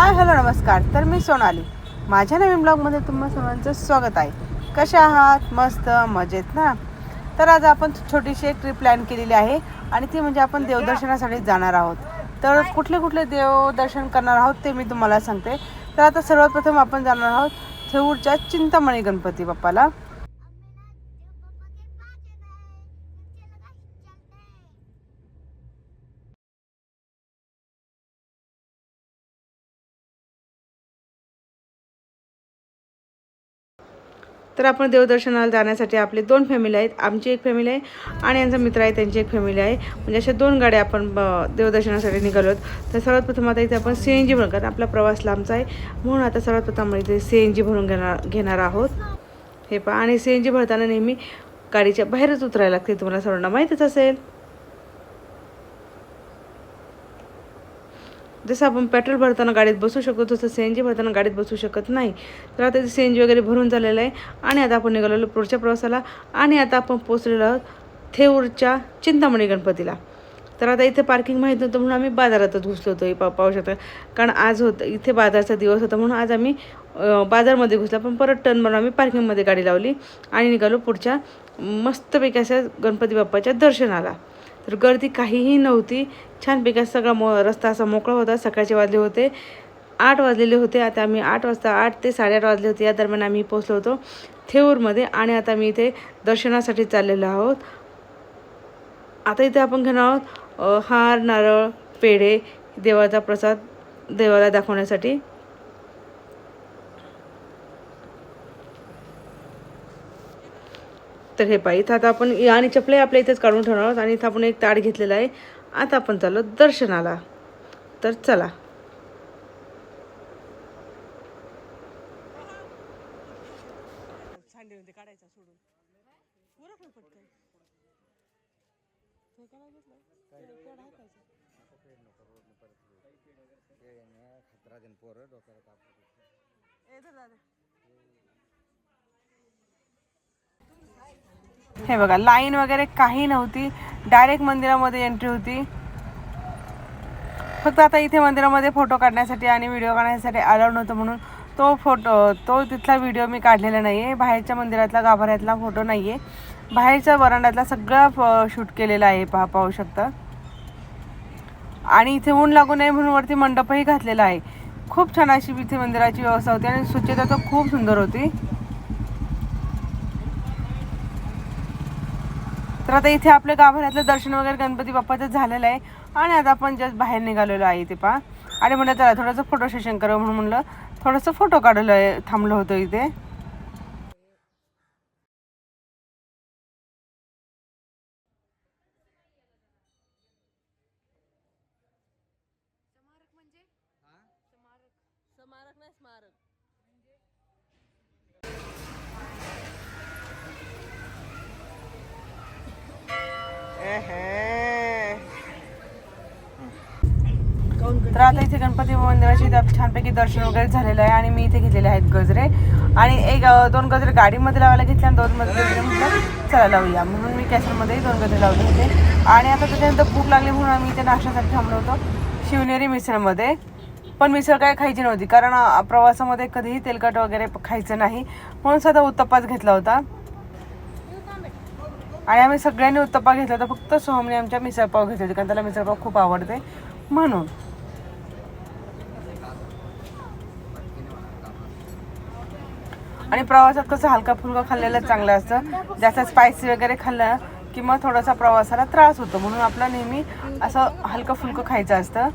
Hi hello नमस्कार. तर मी सोनाली. माझ्या नवीन ब्लॉगमध्ये तुम्हा सर्वांचं स्वागत आहे. कसे आहात? मस्त मजेत ना? तर आज आपण छोटीशी एक ट्रिप प्लॅन केलेली आहे आणि ती म्हणजे आपण देवदर्शनासाठी जाणार आहोत. तर कुठले कुठले देवदर्शन करणार आहोत ते मी तुम्हाला सांगते. तर आता सर्वात प्रथम आपण जाणार आहोत थेऊरच्या चिंतामणी गणपती बाप्पाला. तर आपण देवदर्शनाला जाण्यासाठी आपले दोन फॅमिली आहेत. आमची एक फॅमिली आहे आणि यांचा मित्र आहे त्यांची एक फॅमिली आहे. म्हणजे अशा दोन गाड्या आपण ब- देवदर्शनासाठी निघालो आहोत तर सर्वात प्रथम आता इथे आपण सी एन जी भरून कारण आपला प्रवास लांबचा आहे. म्हणून आता सर्वात प्रथम आपण इथे सी एन जी भरून घेणार घेणार आहोत. हे पहा आणि सी एन जी भरताना नेहमी गाडीच्या बाहेरच उतरायला लागते. तुम्हाला सर्वांना माहीतच असेल. जसं आपण पेट्रोल भरताना गाडीत बसू शकतो तसं सी एन जी भरताना गाडीत बसू शकत नाही. तर आता सी एन जी वगैरे भरून झालेलं आहे आणि आता आपण निघालेलो पुढच्या प्रवासाला आणि आता आपण पोचलेलो आहोत थेऊरच्या चिंतामणी गणपतीला. तर आता इथे पार्किंग माहीत नव्हतं म्हणून आम्ही बाजारातच घुसलो होतो पा पाहू शकता. कारण आज होतं इथे बाजारचा दिवस होता म्हणून आज आम्ही बाजारमध्ये घुसला पण परत टर्न मारून आम्ही पार्किंगमध्ये गाडी लावली आणि निघालो पुढच्या मस्तपैकी अशा गणपती बाप्पाच्या दर्शनाला. तर गर्दी काहीही नव्हती. छानपैकी सगळा मो रस्ता असा मोकळा होता. सकाळचे वाजले होते. आठ वाजलेले होते. आता आम्ही आठ वाजता आठ ते साडेआठ वाजले होते. या दरम्यान आम्ही पोचलो होतो थेऊरमध्ये आणि आता मी इथे दर्शनासाठी चाललेलो आहोत. आता इथे आपण घेणार आहोत हार नारळ पेढे देवाचा प्रसाद देवाला दाखवण्यासाठी. तर हे पाहिजे इथं आता आपण आणि चपले आपल्या इथेच काढून ठेवणार आहोत आणि इथं आपण एक ताट घेतलेला आहे. आता आपण चाललो दर्शनाला. तर चला. काढायचा हे बघा लाईन वगैरे काही नव्हती. डायरेक्ट मंदिरामध्ये एंट्री होती. फक्त आता इथे मंदिरामध्ये फोटो काढण्यासाठी आणि व्हिडिओ काढण्यासाठी अलाउड नव्हतं म्हणून तो फोटो तो तिथला व्हिडिओ मी काढलेला नाही आहे बाहेरच्या मंदिरातला गाभाऱ्यातला फोटो नाही आहे बाहेरच्या वरांड्यातला सगळा शूट केलेला आहे पहा पाहू शकता. आणि इथे ऊन लागू नये म्हणून वरती मंडपही घातलेला आहे. खूप छान अशी इथे मंदिराची व्यवस्था होती आणि स्वच्छता तर खूप सुंदर होती. तर आता इथे आपल्या गाभाऱ्यातलं दर्शन वगैरे गणपती बाप्पाचं झालेलं आहे. आणि आता आपण जस्ट बाहेर निघालेलो आहे इथे पहा. आणि म्हणलं चला थोडंसं फोटो सेशन करावं म्हणून म्हणलं. थोडंसं फोटो काढलं आहे थांबलो होतो इथे. इथे छानपैकी दर्शन वगैरे झालेलं आहे आणि मी इथे घेतलेले आहेत गजरे. आणि एक दोन गजरे गाडीमध्ये लावायला घेतले आणि दोन मध्ये गजरे म्हटलं चला लावूया. म्हणून मी कॅसरमध्ये दोन गजरे लावले होते. आणि आता त्याच्यानंतर भूक लागली म्हणून आम्ही इथे नाश्त्यासाठी थांबलो होतो. शिवनेरी मिसळमध्ये. पण मिसळ काय खायची नव्हती कारण प्रवासामध्ये कधीही तेलकट वगैरे खायचं नाही. म्हणून साधा उत्तप्पाच घेतला होता. आणि आम्ही सगळ्यांनी उत्तप्पा घेतला होता फक्त सोहमने आमच्या मिसळपाव घेतले होते कारण त्याला मिसळपाव खूप आवडते. म्हणून आणि प्रवासात कसं हलका फुलका खाल्लेलं चांगलं असतं. जास्त स्पायसी वगैरे खाल्लं की मग थोडासा प्रवासाला त्रास होतो. म्हणून आपलं नेहमी असं हलकं फुलकं खायचं असतं.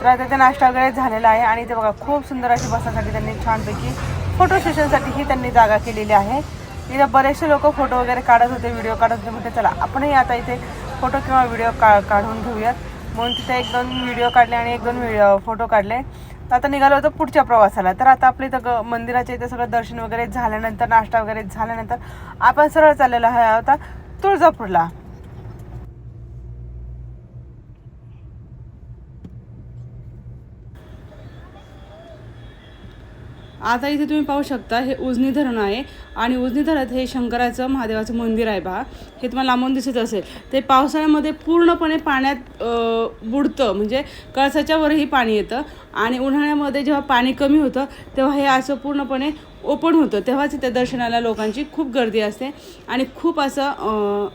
तर आता ते नाश्ता वगैरे झालेला आहे आणि ते बघा खूप सुंदर अशी बसण्यासाठी त्यांनी छानपैकी फोटो सेशनसाठीही त्यांनी जागा केलेली आहे. इथं बरेचसे लोक फोटो वगैरे काढत होते व्हिडिओ काढत होते. म्हणजे चला आपणही आता इथे फोटो किंवा व्हिडिओ का काढून घेऊयात. म्हणून तिथे एक दोन व्हिडिओ काढले आणि एक दोन व्हिडिओ फोटो काढले. तर आता निघालो होतो पुढच्या प्रवासाला. तर आता आपल्या इथं मंदिराच्या इथे सगळं दर्शन वगैरे झाल्यानंतर नाश्ता वगैरे झाल्यानंतर आपण सरळ चाललेला आहे आता तुळजापूरला. आता इथे तुम्ही पाहू शकता हे उजनी धरण आहे आणि उजनी धरण हे शंकराचं महादेवाचं मंदिर आहे पहा हे तुम्हाला लांबून दिसत असेल. ते पावसाळ्यामध्ये पूर्णपणे पाण्यात बुडतं. म्हणजे कळसाच्या वरही पाणी येतं आणि उन्हाळ्यामध्ये जेव्हा पाणी कमी होतं तेव्हा हे असं पूर्णपणे ओपन होतं. तेव्हाच त्या दर्शनाला लोकांची खूप गर्दी असते आणि खूप असं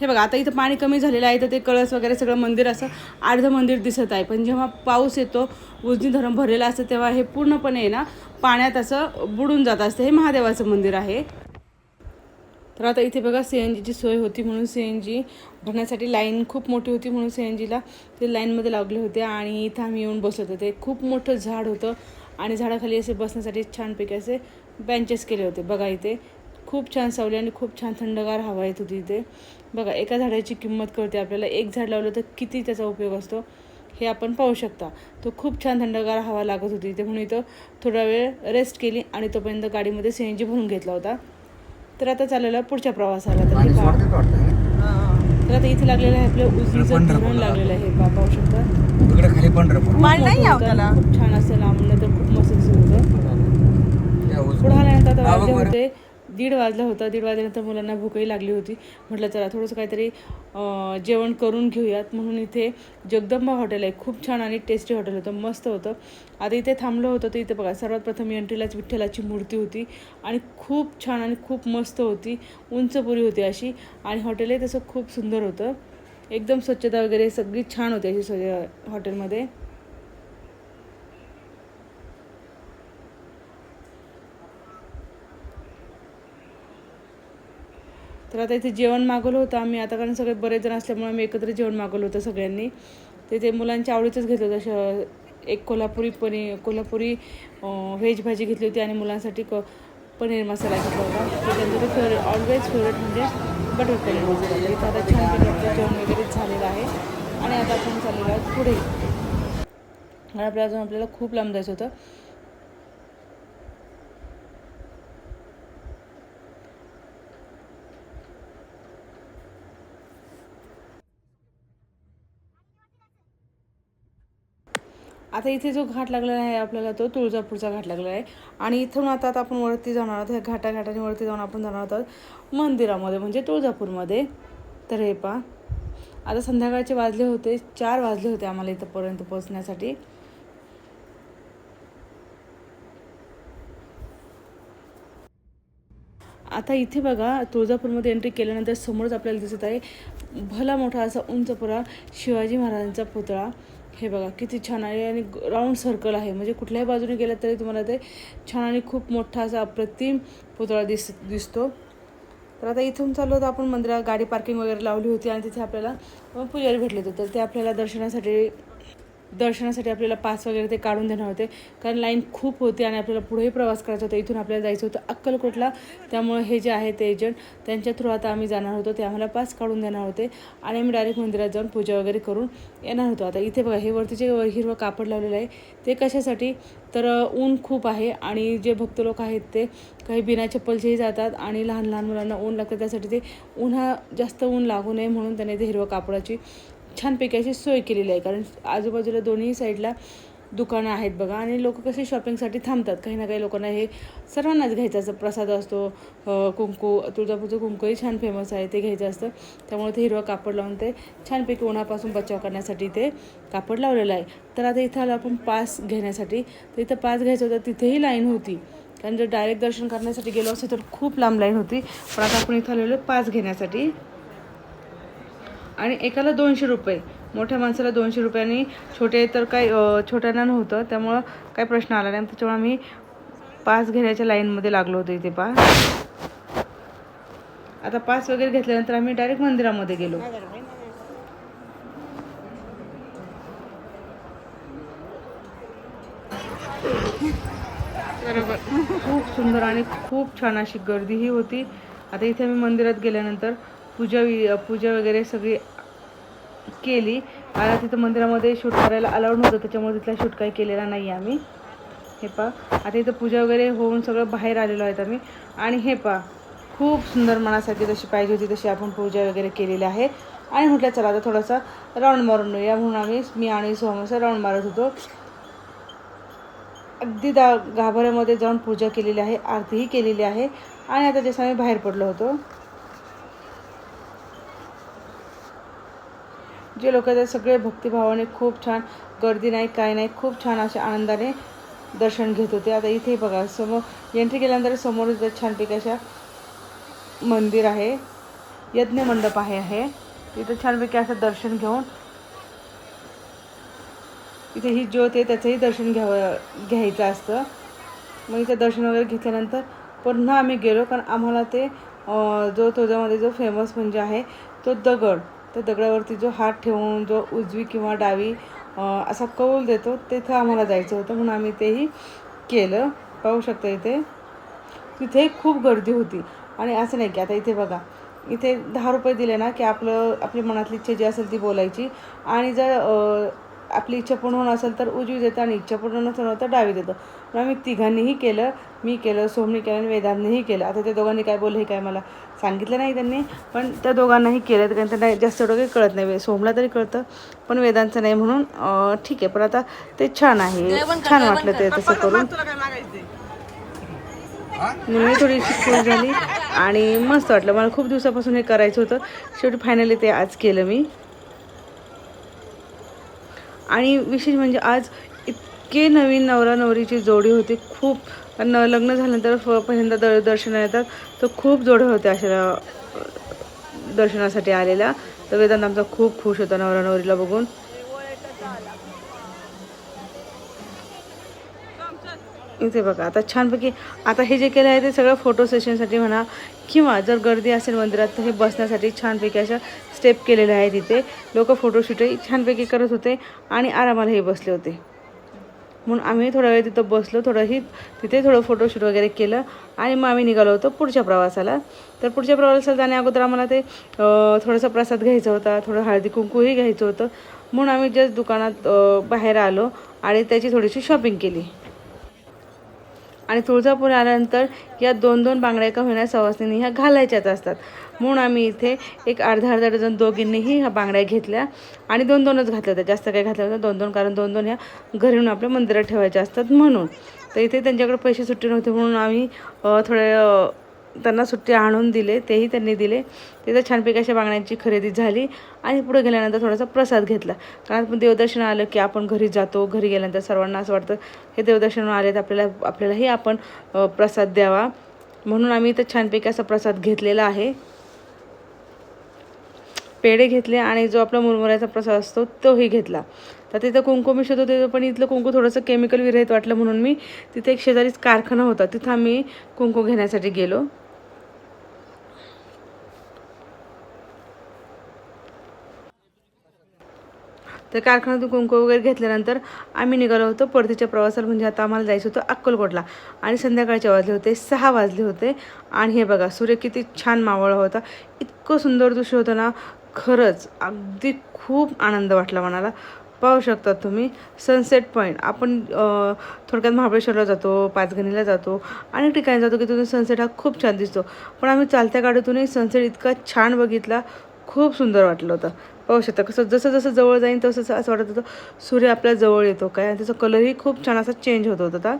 हे बघा आता इथं पाणी कमी झालेलं आहे तर ते कळस वगैरे सगळं मंदिर असं अर्धं मंदिर दिसत आहे. पण जेव्हा पाऊस येतो उजनी धरण भरलेलं असतं तेव्हा हे पूर्णपणे आहे ना पाण्यात असं बुडून जात असतं. हे महादेवाचं मंदिर आहे. तर आता इथे बघा सी एन जीची सोय होती म्हणून सी एन जी भरण्यासाठी लाईन खूप मोठी होती म्हणून सी एन जीला ते लाईनमध्ये लागले होते आणि इथं आम्ही येऊन बसत होते. खूप मोठं झाड होतं आणि झाडाखाली असे बसण्यासाठी छानपैकी असे बेंचेस केले होते. बघा इथे खूप छान सावली आणि खूप छान थंडगार हवा येत होती इथे. बघा एका झाडाची किंमत कळते. आपल्याला एक झाड लावलं तर किती त्याचा उपयोग असतो हे आपण पाहू शकता. तो खूप छान थंडगार हवा लागत होती. इथे म्हणून इथं थोडा वेळ रेस्ट केली आणि तोपर्यंत गाडीमध्ये सी एन जी भरून घेतला होता. तर आता चाललेला पुढच्या प्रवासाला. तर तर आता इथे लागलेलं आहे आपल्या उजनीचं धरण लागलेलं आहे. पहा पाहू शकता. खूप छान असं लांबून तर खूप मस्त दिसत होतं. पुढे आल्यानंतर. होते. दीड वाजला होता. दीड वाजल्यानंतर मुलांना भूकही लागली होती. म्हटलं चला थोडंसं काहीतरी जेवण करून घेऊयात. म्हणून इथे जगदंबा हॉटेल आहे. खूप छान आणि टेस्टी हॉटेल होतं. मस्त होतं. आता इथे थांबलं होतं तर इथे बघा सर्वात प्रथम एंट्रीलाच विठ्ठलाची मूर्ती होती आणि खूप छान आणि खूप मस्त होती. उंचपुरी होती अशी आणि हॉटेलही तसं खूप सुंदर होतं. एकदम स्वच्छता वगैरे सगळी छान होती अशी सोय हॉटेलमध्ये. तर आता इथे जेवण मागवलं होतं आम्ही. आता कारण सगळे बरेच जण असल्यामुळे आम्ही एकत्र जेवण मागवलं होतं सगळ्यांनी. ते ते मुलांच्या आवडीचंच घेतलं होतं. असं एक कोल्हापुरी पनीर कोल्हापुरी व्हेज भाजी घेतली होती आणि मुलांसाठी क पनीर मसाला घेतला होता. तर त्यांचं फेवरेट ऑलवेज फेवरेट म्हणजे बटर पनीर मसाला. इथं आता छान प्रकारचं जेवण वगैरे झालेलं आहे. आणि आता आपण चाललेलो आहोत पुढे. आणि आपल्याला अजून आपल्याला खूप लांब जायचं होतं. आता इथे जो घाट लागलेला आहे आपल्याला तो तुळजापूरचा घाट लागलेला आहे. आणि इथून आता आपण वरती जाणार आहोत ह्या घाटा घाटाने वरती जाऊन आपण जाणार आहोत मंदिरामध्ये म्हणजे तुळजापूरमध्ये. तर हे पहा. आता संध्याकाळचे वाजले होते चार वाजले होते आम्हाला इथंपर्यंत पोहोचण्यासाठी. आता इथे बघा तुळजापूरमध्ये एंट्री केल्यानंतर समोरच आपल्याला दिसत आहे भला मोठा असा उंचपुरा शिवाजी महाराजांचा पुतळा. हे बघा किती छान आहे आणि राऊंड सर्कल आहे. म्हणजे कुठल्याही बाजूने गेलं तरी तुम्हाला ते छान आणि खूप मोठा असा अप्रतिम पुतळा दिस दिसतो. तर आता इथून चाललो होतो आपण मंदिरात गाडी पार्किंग वगैरे लावली होती आणि तिथे आपल्याला पुजारी भेटले होते. तर ते आपल्याला दर्शनासाठी दर्शनासाठी आपल्याला पास वगैरे ते काढून देणार होते. कारण लाईन खूप होती आणि आपल्याला पुढेही प्रवास करायचा होता. इथून आपल्याला जायचं होतं अक्कलकोटला. त्यामुळे हे जे आहे ते एजंट त्यांच्या थ्रू आता आम्ही जाणार होतो. ते आम्हाला पास काढून देणार होते. आणि आम्ही डायरेक्ट मंदिरात जाऊन पूजा वगैरे करून येणार होतो. आता इथे बघा हे वरती जे हिरवं कापड लावलेलं आहे ते कशासाठी? तर ऊन खूप आहे आणि जे भक्त लोक आहेत ते काही बिना चप्पलचेही जातात आणि लहान लहान मुलांना ऊन लागतं. त्यासाठी ते उन्हा जास्त ऊन लागू नये म्हणून त्याने ते हिरवं कापडाची छानपैकी अशी सोय केलेली आहे. कारण आजूबाजूला दोन्ही साईडला दुकानं आहेत बघा. आणि लोक कसे शॉपिंगसाठी थांबतात. काही ना काही लोकांना हे सर्वांनाच घ्यायचं असतं. प्रसाद असतो कुंकू तुळजापूरचं कुंकूही छान फेमस आहे. ते घ्यायचं असतं. त्यामुळे ते हिरवं कापड लावून ते छानपैकी उन्हापासून बचाव करण्यासाठी ते कापड लावलेलं आहे. तर आता इथं आलो आपण पास घेण्यासाठी. तर इथं पास घ्यायचं होतं तिथेही लाईन होती. कारण जर डायरेक्ट दर्शन करण्यासाठी गेलो असतो तर खूप लांब लाईन होती. पण आता आपण इथं आलेलो पास घेण्यासाठी. आणि एकाला दोनशे रुपये. मोठ्या माणसाला दोनशे रुपयांनी छोटे तर काही अं, छोट्यांना नव्हतं. त्यामुळं काही प्रश्न आला नाही. त्याच्यामुळे आम्ही पास घेण्याच्या लाईनमध्ये लागलो होतो इथे पा आता पास वगैरे घेतल्यानंतर आम्ही डायरेक्ट मंदिरामध्ये गेलो. खूप सुंदर आणि खूप छान अशी गर्दीही होती. आता इथे आम्ही मंदिरात गेल्यानंतर पूजा वि- पूजा वगैरे सगळी केली. आणि तिथं मंदिरामध्ये शूट करायला अलाउड नव्हतं त्याच्यामुळे तिथला शूट काही केलेला नाही आम्ही. हे पा आता इथं पूजा वगैरे होऊन सगळं बाहेर आलेलो आहेत आम्ही. आणि हे पा खूप सुंदर मनासाठी जशी पाहिजे होती तशी आपण पूजा वगैरे केलेली आहे. आणि म्हटलं चला आता थोडासा राऊंड मारून येऊया म्हणून आम्ही मी आणि सोहम राऊंड मारत होतो. अगदी दा गाभाऱ्यामध्ये जाऊन पूजा केलेली आहे आरतीही केलेली आहे. आणि आता जसं आम्ही बाहेर पडलो होतो. जे लोक आहेत ते सगळे भक्तिभावाने खूप छान गर्दी नाही काय नाही खूप छान अशा आनंदाने दर्शन घेत होते. आता इथे बघा समोर एंट्री केल्यानंतर समोर छानपैकी अशा मंदिर आहे. यज्ञ मंडप आहे आहे. तिथं छानपैकी असं दर्शन घेऊन इथे ही ज्योत आहे त्याचंही दर्शन घ्यावं घ्यायचं असतं. मग इथे दर्शन वगैरे घेतल्यानंतर पुन्हा आम्ही गेलो कारण आम्हाला ते जो तुझ्यामध्ये जो फेमस म्हणजे आहे तो दगड. त्या दगडावरती जो हात ठेवून जो उजवी किंवा डावी असा कौल देतो तिथं आम्हाला जायचं होतं म्हणून आम्ही तेही केलं. पाहू शकता इथे. तिथे खूप गर्दी होती. आणि असं नाही की आता इथे बघा इथे दहा रुपये दिले ना की आपलं आपली मनातली इच्छा जी असेल ती बोलायची. आणि जर आपली इच्छा पूर्ण होणं असेल तर उजवी देतं आणि इच्छा पूर्ण नसेल तर डावी देतं. पण आम्ही तिघांनीही केलं. मी केलं सोमनी केलं आणि वेदांनीही केलं. आता ते दोघांनी काय बोललं हे काय मला सांगितलं नाही त्यांनी पण त्या दोघांनाही केलं कारण त्यांना जास्त एवढं काही कळत नाही. सोमला तरी कळतं पण वेदांचं नाही म्हणून ठीक आहे. पण आता ते छान आहे. छान वाटलं ते तसं करून. तुला काय मागायचं मी थोडीशी खुश झाली आणि मस्त वाटलं. मला खूप दिवसापासून हे करायचं होतं. शेवटी फायनली ते आज केलं मी. आणि विशेष म्हणजे आज इतके नवीन नवरा नवरीची जोडी होती. खूप न लग्न झाल्यानंतर फ- पहिल्यांदा द दर्शना येतात. तर खूप जोड्या होत्या अशा दर्शनासाठी आलेल्या. तर वेदांत आमचा खूप खुश होता नवरा नवरीला बघून. इथे बघा आता छानपैकी आता हे जे केलं आहे ते सगळं फोटो सेशनसाठी म्हणा किंवा जर गर्दी असेल मंदिरात तर हे बसण्यासाठी छानपैकी अशा स्टेप केलेल्या आहेत तिथे लोक फोटोशूटही छानपैकी करत होते आणि आरामाला हे बसले होते. म्हणून आम्ही थोडा वेळ तिथं बसलो थोडंही तिथे थोडं फोटोशूट वगैरे केलं आणि मग आम्ही निघालो होतो पुढच्या प्रवासाला. तर पुढच्या प्रवासाला जाण्या अगोदर आम्हाला ते थोडासा प्रसाद घ्यायचा होता थोडं हळदी कुंकूही घ्यायचं होतं. म्हणून आम्ही जस्ट दुकानात बाहेर आलो आणि त्याची थोडीशी शॉपिंग केली. आणि तुळजापूर आल्यानंतर या दोन दोन बांगड्या का होण्या सवासनी ह्या घालायच्याच असतात. म्हणून आम्ही इथे एक अर्धा अर्धा डझन दोघींनीही ह्या बांगड्या घेतल्या आणि दोन दोनच घातल्या होत्या. जास्त काही घातल्या होत्या दोन दोन कारण दोन दोन ह्या घरी येऊन आपल्या मंदिरात ठेवायच्या असतात म्हणून. तर इथे त्यांच्याकडे पैसे सुट्टे नव्हते म्हणून आम्ही थोडे त्यांना सुट्टे आणून दिले. तेही त्यांनी दिले. तिथं छानपैकी अशा बांगड्यांची खरेदी झाली आणि पुढे गेल्यानंतर थोडासा प्रसाद घेतला. कारण आपण देवदर्शन आलं की आपण घरी जातो. घरी गेल्यानंतर सर्वांना असं वाटतं हे देवदर्शन आले तर आपल्याला आपल्यालाही आपण प्रसाद द्यावा. म्हणून आम्ही इथं छानपैकी असा प्रसाद घेतलेला आहे. पेढे घेतले आणि जो आपला मुरमुऱ्याचा प्रसाद असतो तोही घेतला. तर तिथं कुंकू मी शोधत होते पण इथलं कुंकू थोडंसं केमिकल विरहित वाटलं म्हणून मी तिथे एक शेजारीच कारखाना होता. तिथं आम्ही कुंकू घेण्यासाठी गेलो. तर कारखान्यातून कुंकू वगैरे घेतल्यानंतर आम्ही निघालो होतो परतीच्या प्रवासाला म्हणजे आता आम्हाला जायचं होतं अक्कलकोटला. आणि संध्याकाळचे वाजले होते सहा वाजले होते. आणि हे बघा सूर्य किती छान मावळा होता. इतकं सुंदर दृश्य होतं ना खरंच अगदी खूप आनंद वाटला मनाला. पाहू शकता तुम्ही सनसेट पॉईंट आपण थोडक्यात महाबळेश्वरला जातो पाचगणीला जातो अनेक ठिकाणी जातो की तिथून सनसेट हा खूप छान दिसतो. पण आम्ही चालत्या गाडीतूनही सनसेट इतका छान बघितला खूप सुंदर वाटलं होतं. पाहू शकता कसं जसं जसं जवळ जाईन तसं तसं असं वाटत होतं. सूर्य आपल्या जवळ येतो काय? आणि त्याचा कलरही खूप छान असा चेंज होत होता.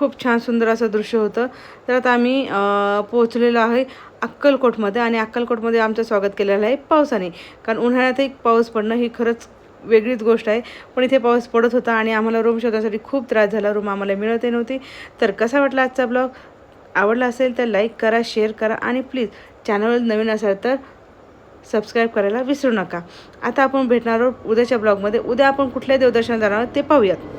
खूप छान सुंदर असं दृश्य होतं. तर आता आम्ही पोहोचलेलो आहे अक्कलकोटमध्ये आणि अक्कलकोटमध्ये आमचं स्वागत केलेलं आहे पावसाने. कारण उन्हाळ्यातही पाऊस पडणं ही खरंच वेगळीच गोष्ट आहे. पण इथे पाऊस पडत होता आणि आम्हाला रूम शोधण्यासाठी खूप त्रास झाला. रूम आम्हाला मिळतही नव्हती. तर कसा वाटला आजचा ब्लॉग? आवडला असेल तर लाईक करा शेअर करा आणि प्लीज चॅनलवर नवीन असाल तर सबस्क्राईब करायला विसरू नका. आता आपण भेटणार आहोत उद्याच्या ब्लॉगमध्ये. उद्या आपण कुठल्या देवदर्शन जाणार आहोत ते पाहूयात.